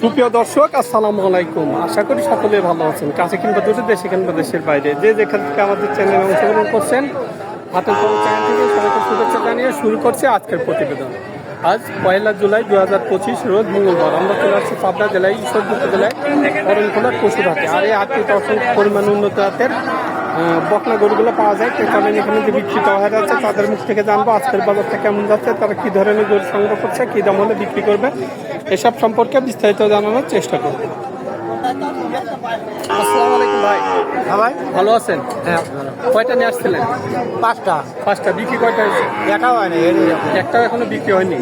সুপ্রিয় দর্শক, আসসালামু আলাইকুম। আশা করি সকলে ভালো আছেন। কাছে কিংবা দূরে দেশে কিংবা দেশের বাইরে। যে যেখান থেকে আমাদের চ্যানেলে অংশগ্রহণ করছেন, হাতের চ্যানেল থেকে সবাইকে শুভেচ্ছা জানিয়ে শুরু করছে আজকের প্রতিবেদন। আজ পয়লা জুলাই দু হাজার পঁচিশ রোজ মঙ্গলবার। আমরা চলে আসছি পাবনা জেলায়, ঈশ্বরদী জেলায় অরণখোলার পশুর হাটে আর এই অসংখ্য পরিমাণ উন্নত হাতের বকনা গরুগুলো পাওয়া যায়। ক্রেতাদের এখানে যে বিক্রিত হয়ে যাচ্ছে তাদের মুখ থেকে জানব আজকের বাজারটা কেমন যাচ্ছে তারা কী ধরনের গরু সংগ্রহ করছে কী দাম হলে বিক্রি করবে এসব সম্পর্কে বিস্তারিত জানানোর চেষ্টা করব। আসসালামু আলাইকুম ভাই। হ্যাঁ ভাই ভালো আছেন? হ্যাঁ কয়টা নিয়ে আসছিলেন? পাঁচটা। পাঁচটা। বিক্রি কয়টা হয়েছে? দেখাও হয় না এর একটাও এখনও বিক্রি হয়নি?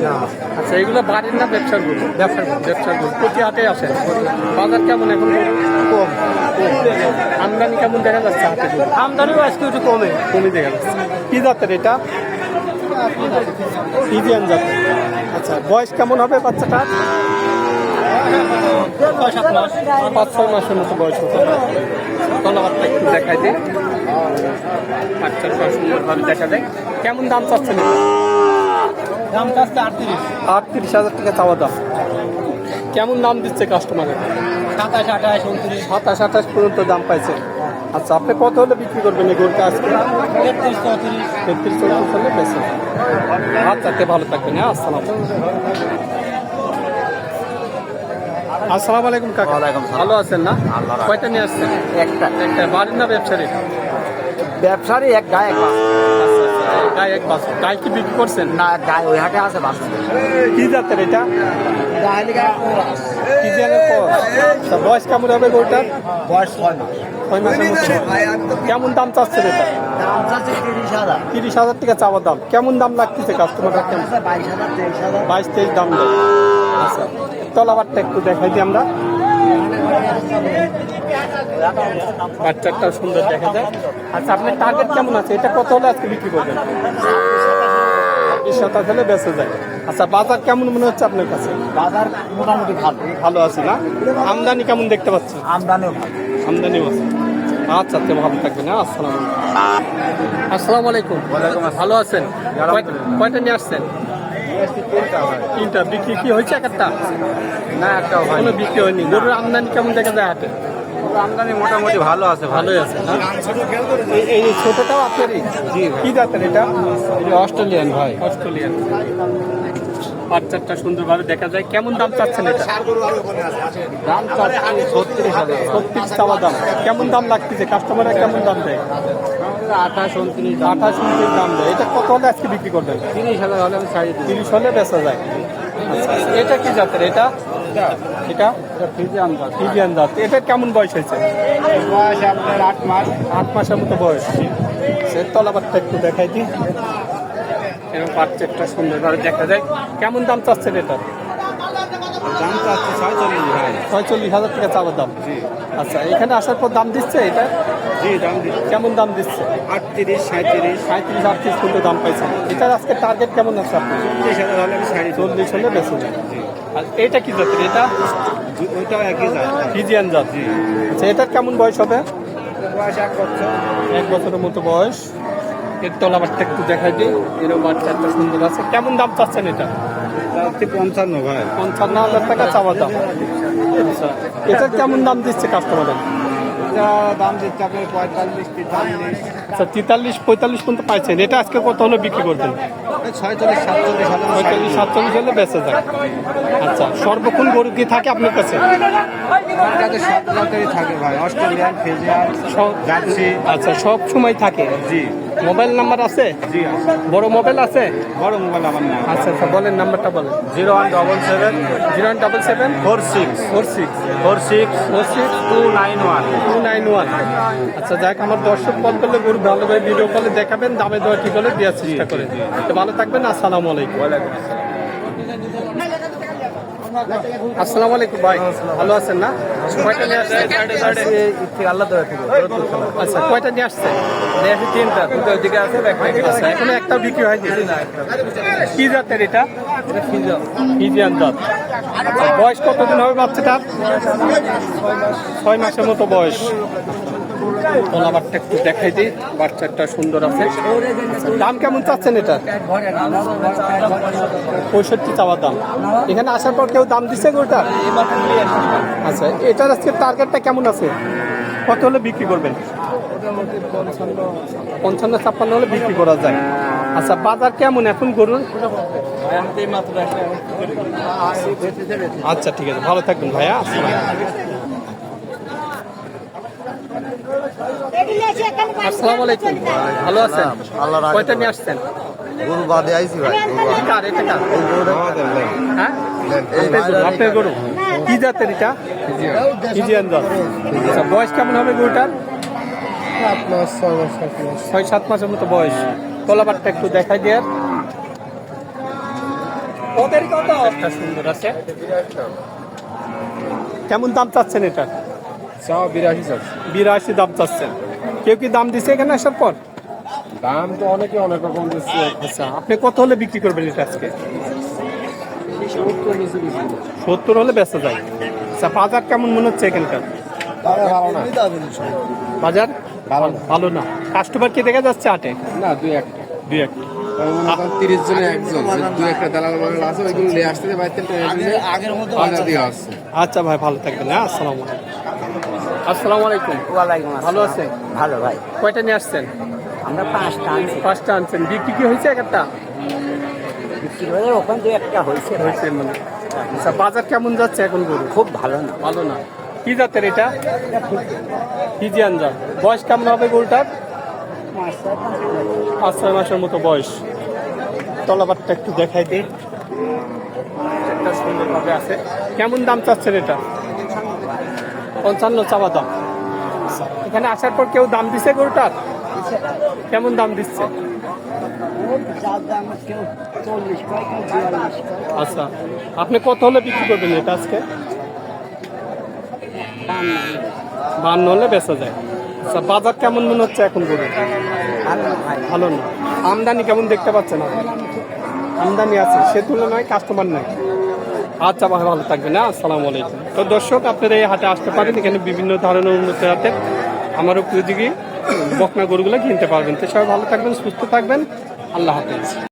আচ্ছা এগুলো বাড়ির না ব্যবসার গরু? ব্যবসার। ব্যবসার গরু। প্রতি হাটে আসে? বাজার কেমন এখন? কম। আমদানি কেমন দেখা যাচ্ছে গরু? আমদানিও আজকে একটু কমে। কমে দেখা যাচ্ছে। কি জাতের এটা? ইন্ডিয়ান জাতের আচ্ছা বয়স কেমন হবে বাচ্চাটা পাঁচ ছয় মাসের মতো বয়স হতে ধন্যবাদ একটু দেখাই দিই। বাচ্চার বয়স সুন্দরভাবে দেখা যায়। কেমন দাম চাচ্ছেন? দাম চাচ্ছে আটত্রিশ। আটত্রিশ হাজার টাকা চাওয়া দাম। কেমন দাম দিচ্ছে কাস্টমারের সাতাশ আঠাশ উনত্রিশ। সাতাশ আঠাশ পর্যন্ত দাম পাইছে। আচ্ছা আপনি কত হলে বিক্রি করবেন এই গরুটা আজকে? তেত্রিশ চৌত্রিশ। তেত্রিশ চল্লিশ হলে বেশি আচ্ছা ভালো থাকবেন হ্যাঁ আসসালাম আসসালামু আলাইকুম কাকা। ওয়ালাইকুম সালাম। ভালো আছেন না? আল্লাহ রাখে। কয়টা নিয়ে আসছেন? একটা। একটা বাড়ির না ব্যবসায়ী ব্যবসারই এক গায়ে এক বাস। আচ্ছা আচ্ছা গায়ে এক বাস। গায়ে কি বিক্রি করছেন? না এক গায়ে ওই হাটে আছে বাস। কি জাতের এটা? কি জাতের পর আচ্ছা, বয়স কেমন হবে গরুটার? বয়স ছয় মাস। ছয় মাসের মতো কেমন দাম চাচ্ছেন এটা? দাম চাচ্ছে তিরিশ হাজার। তিরিশ হাজার টাকা চাওয়ার দাম। কেমন দাম লাগতেছে কাস্টমাররা কেমন বাইশ হাজার তেইশ হাজার। বাইশ তেইশ দাম দেয় আচ্ছা। তলাবারটা একটু দেখাই দিই আমরা। বাচ্চাটা সুন্দর দেখা যায়। আচ্ছা আপনার টার্গেট কেমন আছে? এটা কত হলে আজকে বিক্রি করবেন? বিশ শতাংশ হলে বেঁচে যায়। আচ্ছা বাজার কেমন মনে হচ্ছে আপনার কাছে? বাজার মোটামুটি ভালো। ভালো আছে না? আমদানি কেমন দেখতে পাচ্ছেন? আমদানিও ভালো। আমদানিও আছে। আচ্ছা আচ্ছা ভালো থাকবেন হ্যাঁ আসসালাম আসসালামু আলাইকুম। ভালো আছেন? কয়- কয়টা নিয়ে আসছেন? তিনটা বিক্রি কি হয়েছে এক একটা? না একটা কোনো বিক্রি হয়নি। গরুর আমদানি কেমন দেখা যায় হাটে? আমদানি মোটামুটি ভালো আছে ভালোই আছে। এই- এই ছোটটাও আপনারই? কি জাতের এটা অস্ট্রেলিয়ান ভাই। অস্ট্রেলিয়ান। বাচ্চাটা সুন্দরভাবে দেখা যায়। কেমন দাম চাচ্ছেন এটা? দাম চাচ্ছে ছত্রিশ হাজার। ছত্রিশ চাওয়া দাম। কেমন দাম লাগতেছে? কাস্টমাররা কেমন দাম দেয়? আঠাশ উনত্রিশ আঠাশ উনত্রিশ দাম দেয়। এটা কত হলে আজকে বিক্রি করবেন? তিরিশ হাজার হলে আমি ছাড়িয়ে তিরিশ হলে বেচা যায়। এটা কি জাতের? এটা? এটা? জাত। এটা কেমন বয়স হয়েছে? বয়স আপনার আট মাস। আট মাসের মতো বয়স। সে তলাবারটা একটু দেখাই দিই। এরকম বাচ্চাটা সুন্দরভাবে দেখা যায়। কেমন দাম চাচ্ছেন দাম চাচ্ছে ছয়চল্লিশ হাজার। টাকা চাওয়ার দাম। আচ্ছা এখানে আসার পর দাম দিচ্ছে এটা? জি দাম দিচ্ছে। কেমন দাম দিচ্ছে? আটত্রিশ সাঁত্রিশ সাঁত্রিশ আটত্রিশ পর্যন্ত দাম পাইছেন। এটার আজকে টার্গেট কেমন আছে আপনার? চল্লিশ হাজার হলে আমি ছাড়ি চল্লিশ। হলে বেশি। আর এটা কি জাতের এটা? ওইটাও একই দাম ফিজিয়ান জাত। আচ্ছা এটার কেমন বয়স হবে? বয়স এক বছর। এক বছরের মতো বয়স। এর তলাবারটা একটু দেখাই দিই। এরও বাচ্চাটা সুন্দর আছে। কেমন দাম চাচ্ছেন এটা? পঞ্চান্ন ভাই। পঞ্চান্ন হাজার টাকা চাওয়া দাম। আচ্ছা এটার কেমন দাম দিচ্ছে কাস্টমারের এটা দাম দিচ্ছে পঁয়তাল্লিশ তেতাল্লিশ। আচ্ছা তেতাল্লিশ পঁয়তাল্লিশ পর্যন্ত পাইছেন। এটা আজকে কত হলে বিক্রি করবেন? ছয়চল্লিশ সাতচল্লিশ হলে। সাতচল্লিশ বেঁচে যায়। আচ্ছা সর্বক্ষণ গরু কি থাকে আপনার কাছে? থাকে ভাই। অস্ট্রেলিয়ান ফিজিয়ান সব- আচ্ছা সব সময় থাকে? জি। মোবাইল নাম্বার আছে? জি আছে। বড় মোবাইল আছে? বড় মোবাইল আমার না আচ্ছা আচ্ছা বলেন নাম্বারটা বলেন। Zero one double seven zero one double seven four six four six four six four six two nine one. Two nine one. আচ্ছা যাক আমার দর্শক কল করলে গরু ভালোভাবে ভিডিও কলে দেখাবেন দামে দেওয়া ঠিক হলে দেওয়ার চেষ্টা করে তো ভালো থাকবেন আসসালামু আলাইকুম। আসসালামু আলাইকুম ভাই। ভালো আছেন না? কয়টা নিয়ে আসছেন? আল্লাহ আচ্ছা কয়টা নিয়ে আসছেন? তিনটা দুটো ওইদিকে আছে আচ্ছা এখনও একটা বিক্রি হয়নি? কি জাতের এটা? ফিজিয়ান জাত। বয়স কতদিন হবে বাচ্চাটার ছয় মাসের মতো বয়স। কলা বাচ্চা একটু দেখাই দিই, বাচ্চাটা সুন্দর আছে। দাম কেমন চাচ্ছেন এটা? পঁয়ষট্টি চাওয়ার দাম। এখানে আসার পর কেউ দাম দিচ্ছে ওটা আচ্ছা এটার আজকে টার্গেটটা কেমন আছে? কত হলে বিক্রি করবেন? পঞ্চান্ন, ছাপ্পান্ন হলে বিক্রি করা যায়। আচ্ছা বাজার কেমন এখন গরুর? আচ্ছা ঠিক আছে, ভালো থাকবেন ভাইয়া আসসালাম আলাইকুম। ভালো আছেন? কয়টা নিয়ে আসছেন? গরু বাদে আইছি ভাই এটা কার এটা কার? হ্যাঁ? আপনার- আপনার গরু? কি জাতের এটা? ফিজিয়ান। জাত। আচ্ছা বয়স কেমন হবে গরুটার? ছয় সাত মাসের মতো বয়স। তলাবারটা একটু দেখাই দিয়ে। ওদের কত? একটা সুন্দর আছে। কেমন দাম চাচ্ছেন এটা? বিরাশি বিরাশি দাম চাচ্ছেন। কেউ কি দাম দিছে এখানে আসার পর? দাম তো অনেকে অনেক রকম দিচ্ছে। আচ্ছা আপনি কত হলে বিক্রি করবেন এটা আজকে? সত্তর সত্তর হলে বেচা যায়। আচ্ছা বাজার কেমন মনে হচ্ছে এখানকার? ভালো না। বাজার? ভালো না। ভালো না। কাস্টমার কি দেখা যাচ্ছে আটে? না দুই একটা। দুই একটা। তিরিশ জনে একজন দুই একটা দালাল মালাল আছে ওইগুলো নিয়ে আসতে আচ্ছা ভাই ভালো থাকবেন হ্যাঁ আসসালামু আলাইকুম। আসসালামু আলাইকুম। ওয়ালাইকুম ভালো আছেন? ভালো ভাই। কয়টা নিয়ে আসছেন? আমরা পাঁচটা আনছি। পাঁচটা আনছেন। বিক্রি কি হয়েছে একটা? বিক্রি হয়ে ওখান থেকে একটা হয়েছে হয়েছে মানে। আচ্ছা বাজার কেমন যাচ্ছে এখন গরু? খুব ভালো না। ভালো না। কি জাতের এটা? ফিজিয়ান জাত। বয়স কেমন হবে গরুটার? পাঁচ ছয় মাসের মতো বয়স। তলাবারটা একটু দেখাই দিই। একটা সুন্দরভাবে আছে। কেমন দাম চাচ্ছেন এটা? পঞ্চান্ন চাওয়া দাম। এখানে আসার পর কেউ দাম দিছে গরুটার? কেমন দাম দিচ্ছে? আচ্ছা আপনি কত হলে বিক্রি করবেন এটা আজকে? বান্ন হলে বেচা যায়। আচ্ছা বাজার কেমন মনে হচ্ছে এখন গরু ভালো না। আমদানি কেমন দেখতে পাচ্ছেন আমদানি আছে, সে তুলনায় কাস্টমার নেই। আচ্ছা ভালো থাকবেন হ্যাঁ? আসসালামু আলাইকুম। তো দর্শক, আপনারা এই হাটে আসতে পারেন, এখানে বিভিন্ন ধরনের উন্নত হাতে আমার উপযোগী বকনা গরুগুলো কিনতে পারবেন। তো সবাই ভালো থাকবেন, সুস্থ থাকবেন। আল্লাহ হাফেজ।